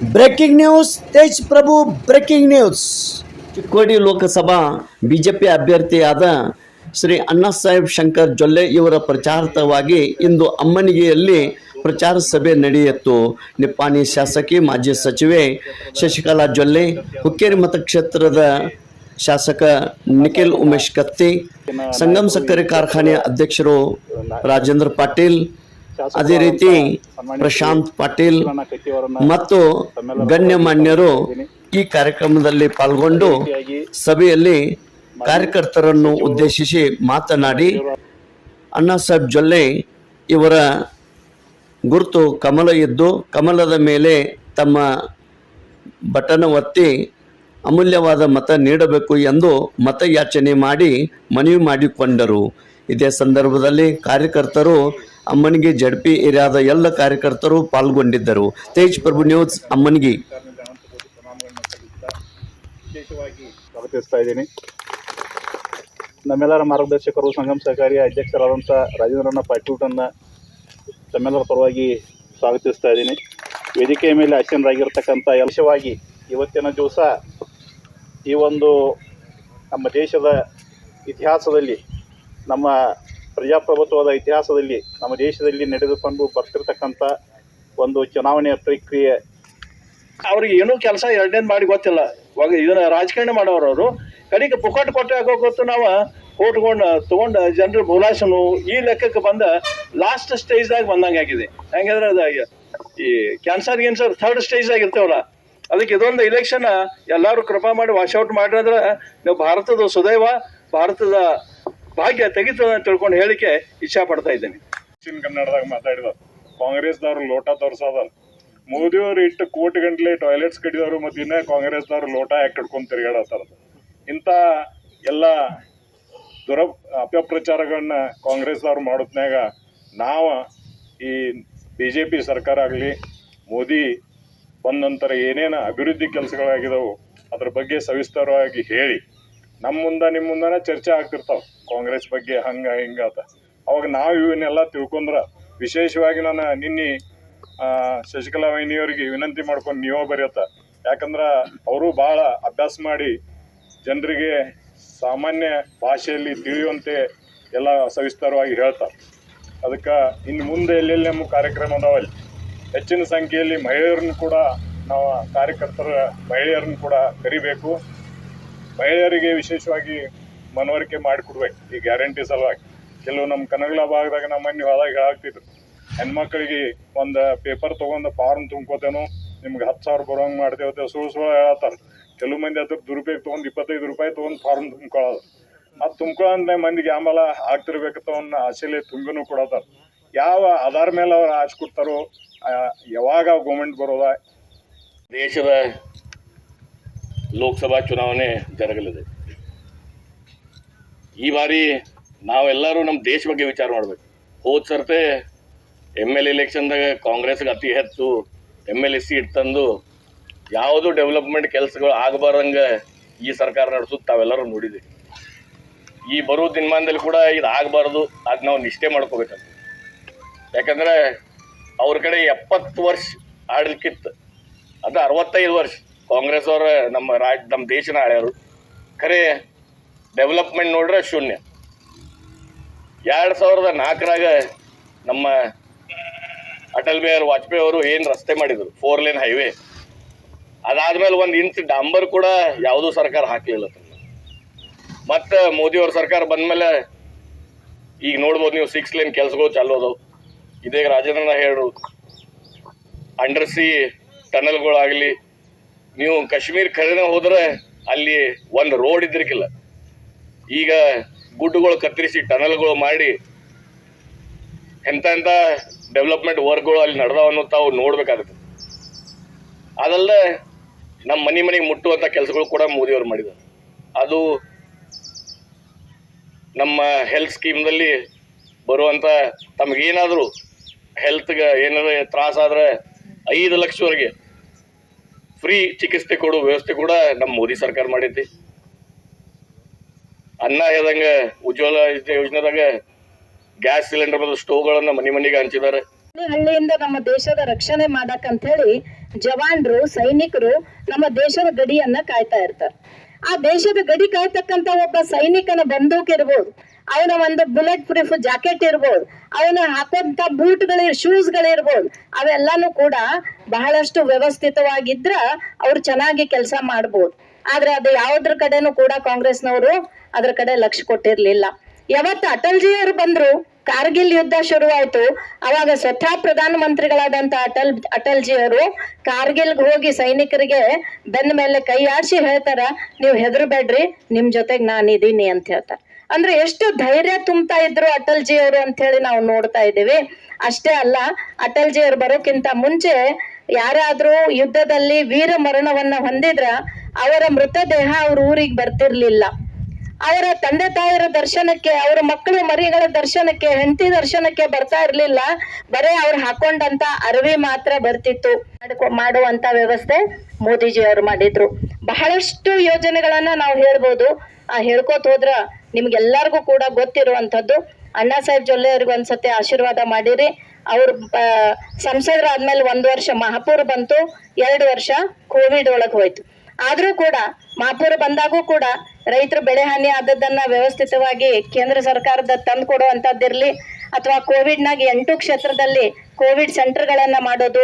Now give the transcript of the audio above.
Breaking news Tej Prabhu breaking news Chikkodi Lok Sabha BJP ಅಭ್ಯರ್ಥಿಯಾದ Shri Annasaheb Shankar Jolle ಇವರ ಪ್ರಚಾರಾರ್ಥವಾಗಿ ಇಂದು ಅಮ್ಮನಿಗೆಯಲ್ಲಿ ಪ್ರಚಾರ ಸಭೆ ನಡೆಯಿತು. ನಿಪ್ಪಾಣಿ ಶಾಸಕಿ, ಮಾಜಿ ಸಚಿವೆ ಶಶಿಕಲಾ ಜೊಲ್ಲೆ, ಹುಕ್ಕೇರಿ ಮತಕ್ಷೇತ್ರದ ಶಾಸಕ ನಿಖಿಲ್ ಉಮೇಶ್ ಕತ್ತಿ, ಸಂಗಮ್ ಸಕ್ಕರೆ ಕಾರ್ಖಾನೆ ಅಧ್ಯಕ್ಷರು ರಾಜೇಂದ್ರ ಪಾಟೀಲ್ ಅದೇ ರೀತಿ ಪ್ರಶಾಂತ್ ಪಾಟೀಲ್ ಮತ್ತು ಗಣ್ಯಮಾನ್ಯರು ಈ ಕಾರ್ಯಕ್ರಮದಲ್ಲಿ ಪಾಲ್ಗೊಂಡು ಸಭೆಯಲ್ಲಿ ಕಾರ್ಯಕರ್ತರನ್ನು ಉದ್ದೇಶಿಸಿ ಮಾತನಾಡಿ ಅಣ್ಣಾ ಸಾಹೇಬ್ ಜೊಲ್ಲೆ ಇವರ ಗುರುತು ಕಮಲ ಇದ್ದು ಕಮಲದ ಮೇಲೆ ತಮ್ಮ ಬಟನ್ ಒತ್ತಿ ಅಮೂಲ್ಯವಾದ ಮತ ನೀಡಬೇಕು ಎಂದು ಮತಯಾಚನೆ ಮಾಡಿ ಮನವಿ ಮಾಡಿಕೊಂಡರು. ಇದೇ ಸಂದರ್ಭದಲ್ಲಿ ಕಾರ್ಯಕರ್ತರು ಅಮ್ಮನಿಗೆ ಜಡ್ಪಿ ಏರಿಯಾದ ಎಲ್ಲ ಕಾರ್ಯಕರ್ತರು ಪಾಲ್ಗೊಂಡಿದ್ದರು. ತೇಜ್ ಪ್ರಭು ನ್ಯೂಸ್, ಅಮ್ಮನಿಗೆ. ಸ್ವಾಗತಿಸ್ತಾ ಇದ್ದೀನಿ. ನಮ್ಮೆಲ್ಲರ ಮಾರ್ಗದರ್ಶಕರು ಸಂಘಂ ಸಹಕಾರಿ ಅಧ್ಯಕ್ಷರಾದಂಥ ರಾಜೇಂದ್ರಣ್ಣ ಪಾಟೀಲ್ರನ್ನ ತಮ್ಮೆಲ್ಲರ ಪರವಾಗಿ ಸ್ವಾಗತಿಸ್ತಾ ಇದ್ದೀನಿ. ವೇದಿಕೆಯ ಮೇಲೆ ಆಸೀನರಾಗಿರ್ತಕ್ಕಂಥ ಯಶವಾಗಿ ಇವತ್ತಿನ ದಿವಸ ಈ ಒಂದು ನಮ್ಮ ದೇಶದ ಇತಿಹಾಸದಲ್ಲಿ ನಮ್ಮ ಪ್ರಜಾಪ್ರಭುತ್ವದ ಇತಿಹಾಸದಲ್ಲಿ ನಮ್ಮ ದೇಶದಲ್ಲಿ ನಡೆದುಕೊಂಡು ಬರ್ತಿರ್ತಕ್ಕಂಥ ಒಂದು ಚುನಾವಣೆಯ ಪ್ರಕ್ರಿಯೆ. ಅವ್ರಿಗೆ ಏನೂ ಕೆಲಸ ಎರಡನೇದು ಮಾಡಿ ಗೊತ್ತಿಲ್ಲ. ಇವಾಗ ಇದನ್ನ ರಾಜಕಾರಣಿ ಮಾಡೋರು ಅವರು. ಕಡೆಗೆ ಪುಕಟ್ ಕೊಟ್ಟೆ ಗೊತ್ತು ನಾವು ಕೋಟ್ಕೊಂಡು ತಗೊಂಡ ಜನರ ಭೂಲಾಸನು ಈ ಲೆಕ್ಕಕ್ಕೆ ಬಂದ ಲಾಸ್ಟ್ ಸ್ಟೇಜ್ದಾಗ ಬಂದಂಗೆ ಆಗಿದೆ. ಹೆಂಗಂದ್ರೆ ಅದು ಈ ಕ್ಯಾನ್ಸರ್ ಗ್ಯಾನ್ಸರ್ ಥರ್ಡ್ ಸ್ಟೇಜ್ದಾಗ ಇರ್ತೇವಲ್ಲ. ಅದಕ್ಕೆ ಇದೊಂದು ಇಲೆಕ್ಷನ್ ಎಲ್ಲರೂ ಕೃಪಾ ಮಾಡಿ ವಾಶೌಟ್ ಮಾಡಿದ್ರೆ ನೀವು ಭಾರತದ ಸುದೈವ, ಭಾರತದ ಭಾಗ್ಯ ತೆಗಿತು ಅಂತ ತಿಳ್ಕೊಂಡು ಹೇಳಿಕೆ ಇಚ್ಛಾ ಪಡ್ತಾ ಇದ್ದೇನೆ. ದಕ್ಷಿಣ ಕನ್ನಡದಾಗ ಮಾತಾಡಿದ ಕಾಂಗ್ರೆಸ್ದವ್ರು ಲೋಟ ತೋರ್ಸೋದ ಮೋದಿಯವ್ರು ಇಟ್ಟು ಕೋಟಿ ಗಂಟ್ಲೆ ಟಾಯ್ಲೆಟ್ಸ್ ಕಟ್ಟಿದವರು ಮತ್ತು ಇನ್ನ ಕಾಂಗ್ರೆಸ್ದವ್ರು ಲೋಟ ಯಾಕೆ ಕಟ್ಕೊಂಡು ತಿರುಗಾಡತ್ತಾರ ಇಂಥ ಎಲ್ಲ ದುರ ಅಪಪ್ರಚಾರಗಳನ್ನ ಕಾಂಗ್ರೆಸ್ದವ್ರು ಮಾಡೋದ್ನಾಗ ನಾವು ಈ ಬಿ ಜೆ ಪಿ ಸರ್ಕಾರ ಆಗಲಿ, ಮೋದಿ ಬಂದ ನಂತರ ಏನೇನು ಅಭಿವೃದ್ಧಿ ಕೆಲಸಗಳಾಗಿದ್ದಾವೆ ಅದ್ರ ಬಗ್ಗೆ ಸವಿಸ್ತಾರವಾಗಿ ಹೇಳಿ. ನಮ್ಮ ಮುಂದೆ ನಿಮ್ಮ ಮುಂದೆ ಚರ್ಚೆ ಆಗ್ತಿರ್ತಾವ. ಕಾಂಗ್ರೆಸ್ ಬಗ್ಗೆ ಹಂಗ, ಹಿಂಗ ಅಂತ ಅವಾಗ ನಾವು ಇವನ್ನೆಲ್ಲ ತಿಳ್ಕೊಂಡ್ರ ವಿಶೇಷವಾಗಿ ನಾನು ನಿನ್ನೆ ಶಶಿಕಲಾ ವೈನಿಯವರಿಗೆ ವಿನಂತಿ ಮಾಡ್ಕೊಂಡು ನೀವೋ ಬರೆಯತ್ತ. ಯಾಕಂದ್ರ ಅವರು ಭಾಳ ಅಭ್ಯಾಸ ಮಾಡಿ ಜನರಿಗೆ ಸಾಮಾನ್ಯ ಭಾಷೆಯಲ್ಲಿ ತಿಳಿಯುವಂತೆ ಎಲ್ಲ ಸವಿಸ್ತಾರವಾಗಿ ಹೇಳ್ತಾರೆ ಅದಕ್ಕೆ ಇನ್ನು ಮುಂದೆ ಎಲ್ಲೆಲ್ಲಿ ನಮ್ಮ ಕಾರ್ಯಕ್ರಮ ಅದಾವಲ್ಲಿ ಹೆಚ್ಚಿನ ಸಂಖ್ಯೆಯಲ್ಲಿ ಮಹಿಳೆಯರನ್ನು ಕೂಡ ನಾವು ಕಾರ್ಯಕರ್ತರ ಮಹಿಳೆಯರನ್ನು ಕೂಡ ಕರಿಬೇಕು. ಮಹಿಳೆಯರಿಗೆ ವಿಶೇಷವಾಗಿ ಮನವರಿಕೆ ಮಾಡಿಕೊಡ್ಬೇಕು ಈ ಗ್ಯಾರಂಟಿ ಸಲುವಾಗಿ. ಕೆಲವು ನಮ್ಮ ಕನಗಲ ಭಾಗದಾಗ ನಮ್ಮ ಮನೆ ಹೊಳಗೆ ಹೇಳಾಗ್ತಿದ್ರು ಹೆಣ್ಮಕ್ಳಿಗೆ ಒಂದು ಪೇಪರ್ ತೊಗೊಂಡು ಫಾರ್ಮ್ ತುಂಬ್ಕೋತೇನೋ, ನಿಮ್ಗೆ ಹತ್ತು ಸಾವಿರ ಬರೋಂಗೆ ಮಾಡ್ತೇವೆ ಸುಳ್ಳು ಸುಳ್ಳು ಹೇಳತ್ತಾರ ಕೆಲವು ಮಂದಿ ಅದ್ರ ದುರುಪಯೋಗ ತೊಗೊಂಡು ಇಪ್ಪತ್ತೈದು ರೂಪಾಯಿ ತೊಗೊಂಡು ಫಾರ್ಮ್ ತುಂಬ್ಕೊಳ್ಳೋದು ಅದು ತುಂಬ್ಕೊಳ್ಳೋ ಮಂದಿಗೆ ಆಮೇಲೆ ಆಗ್ತಿರ್ಬೇಕಂತ ಒಂದು ಆಸೆಲೆ ತುಂಬಿನೂ ಕೊಡತ್ತಾರ ಯಾವ ಆಧಾರ ಮೇಲೆ ಅವ್ರು ಆಚೆ ಕೊಡ್ತಾರೋ ಯಾವಾಗ ಗೌರ್ಮೆಂಟ್ ಬರೋದ. ದೇಶದ ಲೋಕಸಭಾ ಚುನಾವಣೆ ಜರಗಲಿದೆ. ಈ ಬಾರಿ ನಾವೆಲ್ಲರೂ ನಮ್ಮ ದೇಶ ಬಗ್ಗೆ ವಿಚಾರ ಮಾಡಬೇಕು. ಹೋದ ಸರ್ತೆ ಎಂ ಎಲ್ ಎಲೆಕ್ಷನ್ದಾಗ ಕಾಂಗ್ರೆಸ್ಗೆ ಅತಿ ಹೆಚ್ಚು ಎಂ ಎಲ್ ಎ ಸೀಟ್ ತಂದು ಯಾವುದು ಡೆವಲಪ್ಮೆಂಟ್ ಕೆಲಸಗಳು ಆಗಬಾರ್ದಂಗೆ ಈ ಸರ್ಕಾರ ನಡೆಸುತ್ತ ತಾವೆಲ್ಲರೂ ನೋಡಿದ್ದೀವಿ. ಈ ಬರೋ ದಿನಮಾನದಲ್ಲಿ ಕೂಡ ಇದು ಆಗಬಾರ್ದು ಅದು ನಾವು ನಿಷ್ಠೆ ಮಾಡ್ಕೋಬೇಕಂತ. ಯಾಕಂದ್ರೆ ಅವ್ರ ಕಡೆ ಎಪ್ಪತ್ತು ವರ್ಷ ಆಡಲಿಕ್ಕಿತ್ತು. ಅದು ಅರವತ್ತೈದು ವರ್ಷ ಕಾಂಗ್ರೆಸ್ ಅವರ ನಮ್ಮ ರಾಜ್, ನಮ್ಮ ದೇಶನ ಆಳ್ಯಾರು. ಖರೆ ಡೆವಲಪ್ಮೆಂಟ್ ನೋಡ್ರೆ ಶೂನ್ಯ. ಎರಡು ಸಾವಿರದ ನಾಲ್ಕರಾಗ ನಮ್ಮ ಅಟಲ್ ಬಿಹಾರಿ ವಾಜಪೇಯಿ ಅವರು ಏನು ರಸ್ತೆ ಮಾಡಿದ್ರು ಫೋರ್ ಲೇನ್ ಹೈವೇ ಅದಾದ್ಮೇಲೆ ಒಂದು ಇಂಚ್ ಡಾಂಬರ್ ಕೂಡ ಯಾವುದೂ ಸರ್ಕಾರ ಹಾಕಲಿಲ್ಲ. ಮತ್ತೆ ಮೋದಿ ಅವ್ರ ಸರ್ಕಾರ ಬಂದಮೇಲೆ ಈಗ ನೋಡ್ಬೋದು ನೀವು ಸಿಕ್ಸ್ ಲೇನ್ ಕೆಲಸಗಳು ಚಾಲೋದು ಇದೇ ರಾಜೇಂದ್ರನ ಹೇಳು ಅಂಡರ್ ಸಿ ಟನಲ್ಗಳಾಗಲಿ ನೀವು ಕಾಶ್ಮೀರ್ ಖರೀನ ಹೋದ್ರೆ ಅಲ್ಲಿ ಒಂದು ರೋಡ್ ಇದ್ರಿಕಿಲ್ಲ ಈಗ ಗುಡ್ಡಗಳು ಕತ್ತರಿಸಿ ಟನಲ್ಗಳು ಮಾಡಿ ಎಂತ ಎಂತ ಡೆವಲಪ್ಮೆಂಟ್ ವರ್ಕ್ಗಳು ಅಲ್ಲಿ ನಡೆದಾವ ಅನ್ನೋ ತಾವು ನೋಡ್ಬೇಕಾಗುತ್ತೆ. ಅದಲ್ಲದೆ ನಮ್ಮ ಮನೆ ಮನೆಗೆ ಮುಟ್ಟುವಂಥ ಕೆಲಸಗಳು ಕೂಡ ಮೋದಿಯವರು ಮಾಡಿದ್ದಾರೆ. ಅದು ನಮ್ಮ ಹೆಲ್ತ್ ಸ್ಕೀಮ್ದಲ್ಲಿ ಬರುವಂಥ ತಮಗೇನಾದರೂ ಹೆಲ್ತ್ಗೆ ಏನಾದ್ರು ತ್ರಾಸಾದ್ರೆ ಐದು ಲಕ್ಷವರೆಗೆ ಫ್ರೀ ಚಿಕಿತ್ಸೆ ಕೊಡೋ ವ್ಯವಸ್ಥೆ ಕೂಡ ನಮ್ಮ ಮೋದಿ ಸರ್ಕಾರ ಮಾಡೈತಿ ಅನ್ನ ಹೇಳ್ದಂಗ ಉಜ್ವಲ ಯೋಜನೆದಾಗ ಗ್ಯಾಸ್ ಸಿಲಿಂಡರ್ ಮತ್ತು ಸ್ಟೋವ್ಗಳನ್ನು ಮನೆ ಮನೆಗೆ ಹಂಚಿದ್ದಾರೆ. ಹಳ್ಳಿಯಿಂದ ನಮ್ಮ ದೇಶದ ರಕ್ಷಣೆ ಮಾಡಕ್ ಹೇಳಿ ಜವಾನ್ರು, ಸೈನಿಕರು ನಮ್ಮ ದೇಶದ ಗಡಿಯನ್ನ ಕಾಯ್ತಾ ಇರ್ತಾರೆ. ಆ ದೇಶದ ಗಡಿ ಕಾಯ್ತಕ್ಕಂತ ಒಬ್ಬ ಸೈನಿಕನ ಬಂದೂಕ್ ಇರ್ಬೋದು, ಅವನ ಒಂದು ಬುಲೆಟ್ ಪ್ರೂಫ್ ಜಾಕೆಟ್ ಇರ್ಬೋದು, ಅವನ ಹಾಕುವಂತ ಬೂಟ್ಗಳು ಶೂಸ್ ಗಳಿರ್ಬೋದು ಅವೆಲ್ಲಾನು ಕೂಡ ಬಹಳಷ್ಟು ವ್ಯವಸ್ಥಿತವಾಗಿದ್ರ ಅವ್ರು ಚೆನ್ನಾಗಿ ಕೆಲಸ ಮಾಡ್ಬೋದು. ಆದ್ರೆ ಅದು ಯಾವ್ದ್ರ ಕಡೆನೂ ಕೂಡ ಕಾಂಗ್ರೆಸ್ನವರು ಅದ್ರ ಕಡೆ ಲಕ್ಷ್ಯ ಕೊಟ್ಟಿರ್ಲಿಲ್ಲ. ಯಾವತ್ತು ಅಟಲ್ಜಿಯವರು ಬಂದ್ರು, ಕಾರ್ಗಿಲ್ ಯುದ್ಧ ಶುರುವಾಯ್ತು, ಅವಾಗ ಸ್ವತಃ ಪ್ರಧಾನ ಮಂತ್ರಿಗಳಾದಂತ ಅಟಲ್ ಅಟಲ್ಜಿಯವರು ಕಾರ್ಗಿಲ್ಗೆ ಹೋಗಿ ಸೈನಿಕರಿಗೆ ಬೆನ್ನ ಮೇಲೆ ಕೈ ಆಡಿಸಿ ಹೇಳ್ತಾರ, ನೀವು ಹೆದರ್ಬೇಡ್ರಿ, ನಿಮ್ ಜೊತೆಗೆ ನಾನು ಇದೀನಿ ಅಂತ ಹೇಳ್ತಾರೆ. ಅಂದ್ರೆ ಎಷ್ಟು ಧೈರ್ಯ ತುಂಬ್ತಾ ಇದ್ರು ಅಟಲ್ಜಿ ಅವರು ಅಂತ ಹೇಳಿ ನಾವು ನೋಡ್ತಾ ಇದ್ದೀವಿ. ಅಷ್ಟೇ ಅಲ್ಲ ಅಟಲ್ಜಿ ಅವರು ಬರೋಕ್ಕಿಂತ ಮುಂಚೆ ಯಾರಾದ್ರೂ ಯುದ್ಧದಲ್ಲಿ ವೀರ ಮರಣವನ್ನ ಹೊಂದಿದ್ರ ಅವರ ಮೃತದೇಹ ಅವ್ರ ಊರಿಗೆ ಬರ್ತಿರ್ಲಿಲ್ಲ. ಅವರ ತಂದೆ ತಾಯಿರ ದರ್ಶನಕ್ಕೆ, ಅವರ ಮಕ್ಕಳು ಮರಿಗಳ ದರ್ಶನಕ್ಕೆ, ಹೆಂಡತಿ ದರ್ಶನಕ್ಕೆ ಬರ್ತಾ ಇರ್ಲಿಲ್ಲ. ಬರೇ ಅವ್ರು ಹಾಕೊಂಡಂತ ಅರವಿ ಮಾತ್ರ ಬರ್ತಿತ್ತು. ಮಾಡುವಂತ ವ್ಯವಸ್ಥೆ ಮೋದಿಜಿ ಅವರು ಮಾಡಿದ್ರು. ಬಹಳಷ್ಟು ಯೋಜನೆಗಳನ್ನ ನಾವು ಹೇಳ್ಬೋದು. ಆ ಹೇಳ್ಕೋತ ಹೋದ್ರ ನಿಮ್ಗೆಲ್ಲರಿಗೂ ಕೂಡ ಗೊತ್ತಿರುವಂತದ್ದು ಅಣ್ಣಾ ಸಾಹೇಬ್ ಜೊಲ್ಲೆ ಅವ್ರಿಗೆ ಒಂದ್ಸತಿ ಆಶೀರ್ವಾದ ಮಾಡಿರಿ. ಅವ್ರು ಸಂಸದರ ಸಂಸದರಾದ್ಮೇಲೆ ಒಂದು ವರ್ಷ ಮಹಾಪೂರ್ ಬಂತು, ಎರಡು ವರ್ಷ ಕೋವಿಡ್ ಒಳಗೆ ಹೋಯ್ತು. ಆದರೂ ಕೂಡ ಮಹಾಪೂರ್ ಬಂದಾಗೂ ಕೂಡ ರೈತರು ಬೆಳೆ ಹಾನಿ ಆದದ್ದನ್ನ ವ್ಯವಸ್ಥಿತವಾಗಿ ಕೇಂದ್ರ ಸರ್ಕಾರದ ತಂದು ಕೊಡುವಂತದ್ದಿರ್ಲಿ, ಅಥವಾ ಕೋವಿಡ್ನಾಗ ಎಂಟು ಕ್ಷೇತ್ರದಲ್ಲಿ ಕೋವಿಡ್ ಸೆಂಟರ್ಗಳನ್ನ ಮಾಡೋದು